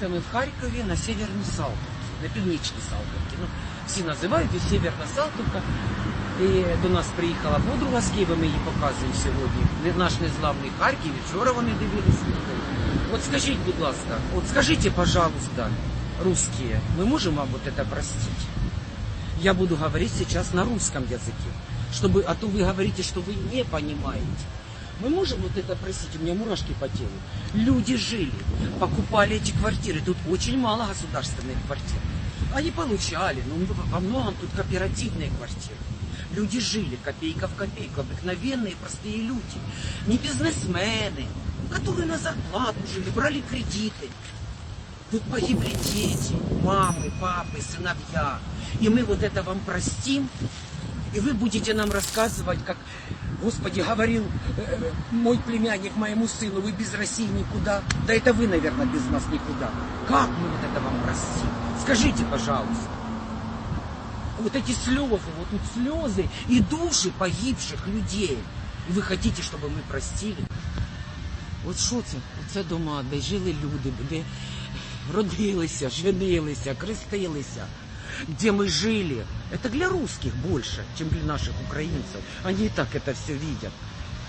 Це ми в Харкові на Северній Салтовці, на північній Салтовці. Ну, всі називають її Северна Салтовка. І до нас приїхала подруга з Києва, ми її показуємо сьогодні. Не- Наш незламний Харків, і вчора вони дивилися. От скажіть, будь ласка, от скажіть, пожалуйста, русские, мы можем вам вот это простить? Я буду говорить сейчас на русском языке, чтобы, а то вы говорите, что вы не понимаете. Мы можем вот это простить? У меня мурашки по телу. Люди жили, покупали эти квартиры. Тут очень мало государственных квартир. Они получали, ну, во многом тут кооперативные квартиры. Люди жили копейка в копейку, обыкновенные простые люди. Не бизнесмены, которые на зарплату жили, брали кредиты. Тут погибли дети, мамы, папы, сыновья. И мы вот это вам простим, и вы будете нам рассказывать, как, Господи, говорил э, мой племянник моему сыну, вы без России никуда. Да это вы, наверное, без нас никуда. Как мы вот это вам простим? Скажите, пожалуйста. Вот эти слезы, вот тут слезы и души погибших людей. И вы хотите, чтобы мы простили? От що це? Це дома, де жили люди, де родилися, женилися, крестилися, где мы жили. Это для русских больше, чем для наших украинцев. Они и так это все видят.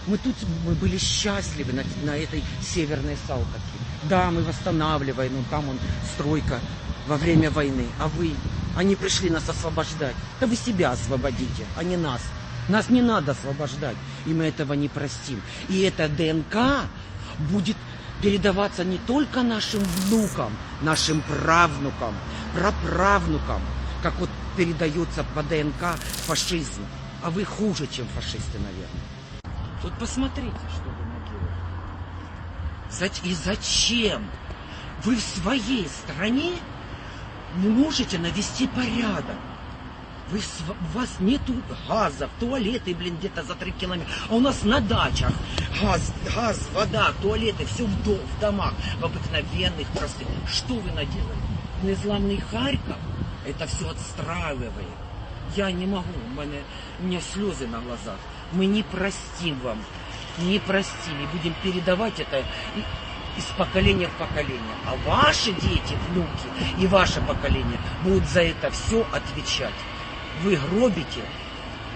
Мы тут мы были счастливы на, на этой северной Салтовке. Да, мы восстанавливаем, ну там он стройка во время войны. А вы, они пришли нас освобождать. Да вы себя освободите, а не нас. Нас не надо освобождать, и мы этого не простим. И эта ДНК будет передаваться не только нашим внукам, нашим правнукам, праправнукам, как вот передается по ДНК фашизм. А вы хуже, чем фашисты, наверное. Вот посмотрите, что вы наделали. И зачем? Вы в своей стране не можете навести порядок. Вы, у вас нету газа, туалеты, блин, где-то за три километра. А у нас на дачах газ, газ, вода, туалеты, все в, до- в домах, в обыкновенных простых. Что вы наделали? Незламный Харьков это все отстраивает. Я не могу, у меня, у меня слезы на глазах. Мы не простим вам, не простим, и будем передавать это из поколения в поколение. А ваши дети, внуки и ваше поколение будут за это все отвечать. Вы гробите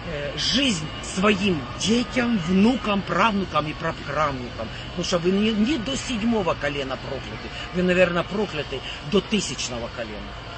э, жизнь своим детям, внукам, правнукам и праправнукам. Потому что вы не, не до седьмого колена прокляты, вы, наверное, прокляты до тысячного колена.